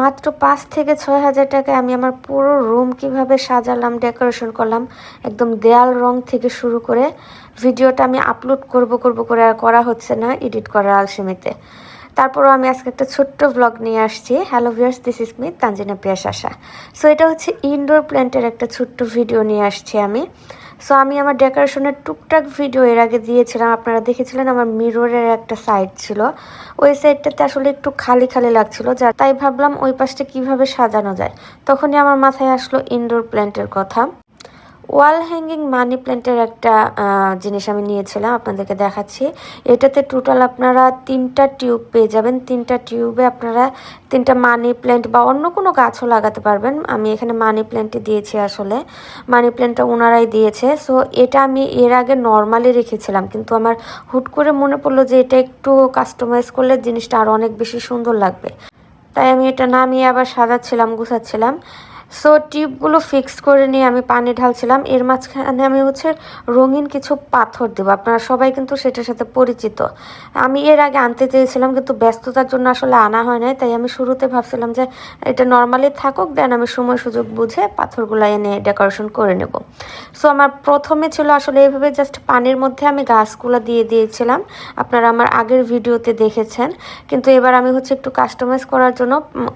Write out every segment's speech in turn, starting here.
মাত্র পাঁচ থেকে ছয় হাজার টাকায় আমি আমার পুরো রুম কীভাবে সাজালাম, ডেকোরেশন করলাম, একদম দেয়াল রং থেকে শুরু করে ভিডিওটা আমি আপলোড করব করব করে আর করা হচ্ছে না এডিট করার আলসেমিতে। তারপরও আমি আজকে একটা ছোট্ট ব্লগ নিয়ে আসছি। Hello viewers this is me Tanjina Piyas Asha so এটা হচ্ছে ইনডোর প্ল্যান্টের একটা ছোট্ট ভিডিও নিয়ে আসছি আমি। সো আমি আমার ডেকোরেশনের টুকটাক ভিডিও এর আগে দিয়েছিলাম। আপনারা দেখেছিলেন আমার মিররের একটা সাইড ছিল। ওই সাইডটাতে আসলে একটু খালি খালি লাগছিল, যা তাই ভাবলাম ওই পাশটা কীভাবে সাজানো যায়। তখনই আমার মাথায় আসলো ইনডোর প্ল্যান্টের কথা। ওয়াল হ্যাঙ্গিং মানি প্ল্যান্টের একটা জিনিস আমি নিয়েছিলাম, আপনাদেরকে দেখাচ্ছি। এটাতে টোটাল আপনারা তিনটা টিউব পেয়ে যাবেন। তিনটা টিউবে আপনারা তিনটা মানি প্ল্যান্ট বা অন্য কোনো গাছও লাগাতে পারবেন। আমি এখানে মানি প্ল্যান্টই দিয়েছি আসলে। মানি প্ল্যান্টটা ওনারাই দিয়েছে। সো, এটা আমি এর আগে নর্মালি রেখেছিলাম, কিন্তু আমার হুট করে মনে পড়ল যে এটা একটু কাস্টমাইজ করলে জিনিসটা আরও অনেক বেশি সুন্দর লাগবে। তাই আমি এটা নামিয়ে আবার সাজাচ্ছিলাম, গুছাচ্ছিলাম। সো টিউবগুলো ফিক্স করে নিয়ে আমি পানি ঢালছিলাম। এর মাঝখানে আমি হচ্ছে রঙিন কিছু পাথর দেবো। আপনারা সবাই কিন্তু সেটার সাথে পরিচিত। আমি এর আগে আনতে চেয়েছিলাম, কিন্তু ব্যস্ততার জন্য আসলে আনা হয় নাই। তাই আমি শুরুতে ভাবছিলাম যে এটা নর্মালি থাকুক দেন আমি সময় সুযোগ বুঝে পাথরগুলো এনে ডেকোরেশন করে নেব। সো আমার প্রথমে ছিল আসলে এইভাবে জাস্ট পানির মধ্যে আমি গাছগুলো দিয়ে দিয়েছিলাম। আপনারা আমার আগের ভিডিওতে দেখেছেন। কিন্তু এবার আমি হচ্ছে একটু কাস্টমাইজ করার জন্য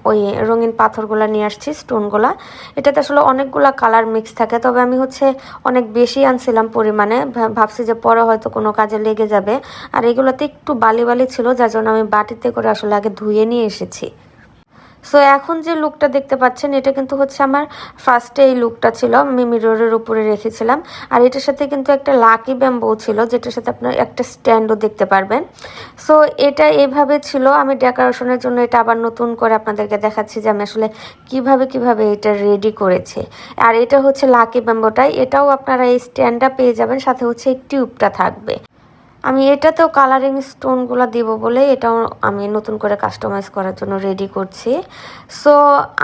ওই রঙিন পাথরগুলো নিয়ে আসছি স্টোনগুলা এটাতে আসলে অনেকগুলা কালার মিক্স থাকে। তবে আমি হচ্ছে অনেক বেশি আনছিলাম পরিমাণে। ভাবছি যে পরে হয়তো কোনো কাজে লেগে যাবে। আর এগুলোতে একটু বালি বালি ছিল, যার জন্য আমি বাটিতে করে আসলে আগে ধুয়ে নিয়ে এসেছি। সো এখন যে লুকটা দেখতে পাচ্ছেন, এটা কিন্তু হচ্ছে আমার ফার্স্টে এই লুকটা ছিল, আমি মিররের উপরে রেখেছিলাম। আর এটার সাথে কিন্তু একটা লাকি ব্যাম্বো ছিল, যেটার সাথে আপনার একটা স্ট্যান্ডও দেখতে পারবেন। সো এটা এভাবে ছিল, আমি ডেকোরেশনের জন্য এটা আবার নতুন করে আপনাদেরকে দেখাচ্ছি যে আমি আসলে কীভাবে কীভাবে এটা রেডি করেছি। আর এটা হচ্ছে লাকি ব্যাম্বোটাই এটাও আপনারা এই স্ট্যান্ডটা পেয়ে যাবেন, সাথে হচ্ছে এই টিউবটা থাকবে। আমি এটাতেও কালারিং স্টোনগুলো দিব বলে এটাও আমি নতুন করে কাস্টমাইজ করার জন্য রেডি করছি। সো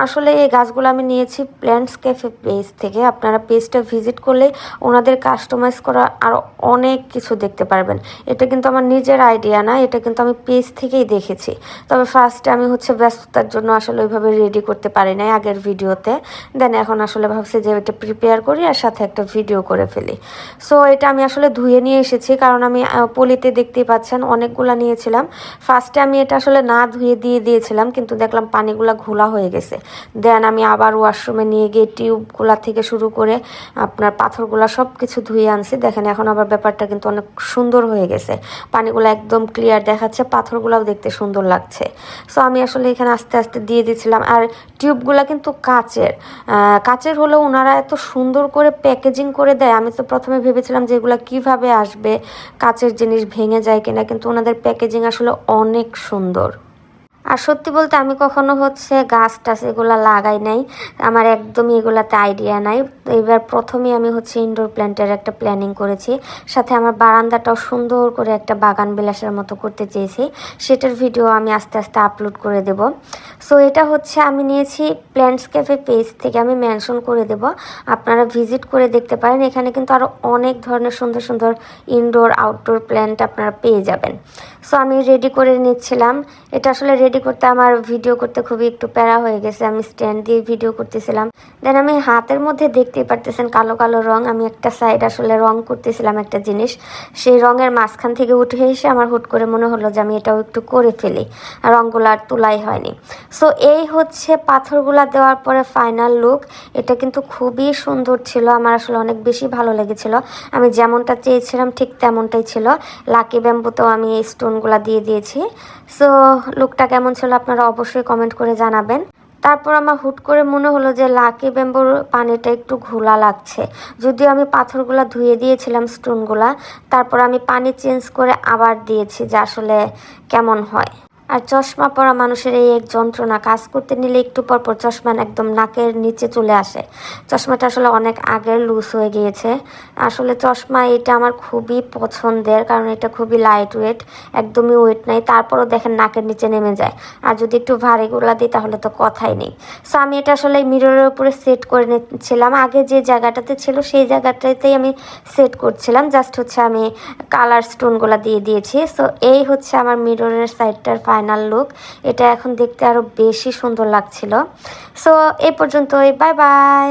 আসলে এই গাছগুলো আমি নিয়েছি প্ল্যান্টস ক্যাফে পেজ থেকে। আপনারা পেজটা ভিজিট করলে ওনাদের কাস্টমাইজ করা আরও অনেক কিছু দেখতে পারবেন। এটা কিন্তু আমার নিজের আইডিয়া না, এটা কিন্তু আমি পেজ থেকেই দেখেছি। তবে ফার্স্টে আমি হচ্ছে ব্যস্ততার জন্য আসলে ওইভাবে রেডি করতে পারি নাই আগের ভিডিওতে দেন এখন আসলে ভাবছি যে এটা প্রিপেয়ার করি আর সাথে একটা ভিডিও করে ফেলি। সো এটা আমি আসলে ধুয়ে নিয়ে এসেছি, কারণ আমি পলিতে দেখতেই পাচ্ছেন, অনেকগুলা নিয়েছিলাম। ফার্স্টে আমি এটা আসলে না ধুয়ে দিয়ে দিয়েছিলাম, কিন্তু দেখলাম পানিগুলা ঘোলা হয়ে গেছে। দেন আমি আবার ওয়াশরুমে নিয়ে গিয়ে টিউবগুলা থেকে শুরু করে আপনার পাথরগুলা সব কিছু ধুয়ে আনছি। দেখেন, এখন আবার ব্যাপারটা কিন্তু অনেক সুন্দর হয়ে গেছে। পানিগুলো একদম ক্লিয়ার দেখাচ্ছে, পাথরগুলাও দেখতে সুন্দর লাগছে। সো আমি আসলে এখানে আস্তে আস্তে দিয়ে দিয়েছিলাম। আর টিউবগুলা কিন্তু কাচের। কাচের হলেও ওনারা এত সুন্দর করে প্যাকেজিং করে দেয়। আমি তো প্রথমে ভেবেছিলাম যে এগুলো কীভাবে আসবে, কাচের জিনিস ভেঙে যায় কিনা, কিন্তু ওনাদের প্যাকেজিং আসলে অনেক সুন্দর। আর সত্যি বলতে আমি কখনো হচ্ছে গাছ টাছ এগুলা লাগাই নাই, আমার একদমই এগুলাতে আইডিয়া নাই। এবার প্রথমে আমি হচ্ছে ইনডোর প্ল্যান্টের একটা প্ল্যানিং করেছি, সাথে আমার বারান্দাটাও সুন্দর করে একটা বাগান বিলাসের মতো করতে চেয়েছি। সেটার ভিডিও আমি আস্তে আস্তে আপলোড করে দেব। সো এটা হচ্ছে আমি নিয়েছি প্ল্যান্টস ক্যাফে পেজ থেকে আমি মেনশন করে দেব। আপনারা ভিজিট করে দেখতে পারেন। এখানে কিন্তু আরও অনেক ধরনের সুন্দর সুন্দর ইনডোর আউটডোর প্ল্যান্ট আপনারা পেয়ে যাবেন। সো আমি রেডি করে নিচ্ছিলাম। এটা আসলে রেডি করতে আমার ভিডিও করতে খুবই একটু প্যারা হয়ে গেছে। আমি স্ট্যান্ড দিয়ে ভিডিও করতেছিলাম। দেন আমি হাতের মধ্যে দেখতেই পারতেছেন কালো কালো রং। আমি একটা সাইড আসলে রং করতেছিলাম একটা জিনিস। সেই রঙের মাঝখান থেকে উঠে এসে আমার হুট করে মনে হলো যে আমি এটাও একটু করে ফেলি। রঙগুলো আর তোলাই হয়নি। সো এই হচ্ছে পাথরগুলা দেওয়ার পরে ফাইনাল লুক এটা কিন্তু খুবই সুন্দর ছিল। আমার আসলে অনেক বেশি ভালো লেগেছিল। আমি যেমনটা চেয়েছিলাম, ঠিক তেমনটাই ছিল। লাকি ব্যাম্বুতেও আমি এই স্টোনগুলা দিয়ে দিয়েছি। সো লুকটা কেমন ছিল আপনারা অবশ্যই কমেন্ট করে জানাবেন। তারপর আমার হুট করে মনে হলো যে লাকি ব্যাম্বুর পানিটা একটু ঘোলা লাগছে। যদিও আমি পাথরগুলা ধুয়ে দিয়েছিলাম স্টোনগুলা তারপর আমি পানি চেঞ্জ করে আবার দিয়েছি, যে আসলে কেমন হয়। আর চশমা পরা মানুষের এই এক যন্ত্রণা, কাজ করতে নিলে একটু পর পর চশমা একদম নাকের নিচে চলে আসে। চশমাটা আসলে অনেক আগের লুজ হয়ে গিয়েছে। আসলে চশমা এটা আমার খুবই পছন্দের, কারণ এটা খুবই লাইট ওয়েট একদমই ওয়েট নাই। তারপরও দেখেন নাকের নিচে নেমে যায়। আর যদি একটু ভারীগুলা দিই তাহলে তো কথাই নেই। সো আমি এটা আসলে মিররের উপরে সেট করে নিচ্ছিলাম। আগে যে জায়গাটাতে ছিল সেই জায়গাটাতেই আমি সেট করছিলাম। জাস্ট হচ্ছে আমি কালার স্টোনগুলো দিয়ে দিয়েছি। সো এই হচ্ছে আমার মিররের সাইডটার ফাইনাল লুক এটা এখন দেখতে আরও বেশি সুন্দর লাগছিল। সো এ পর্যন্তই। Bye bye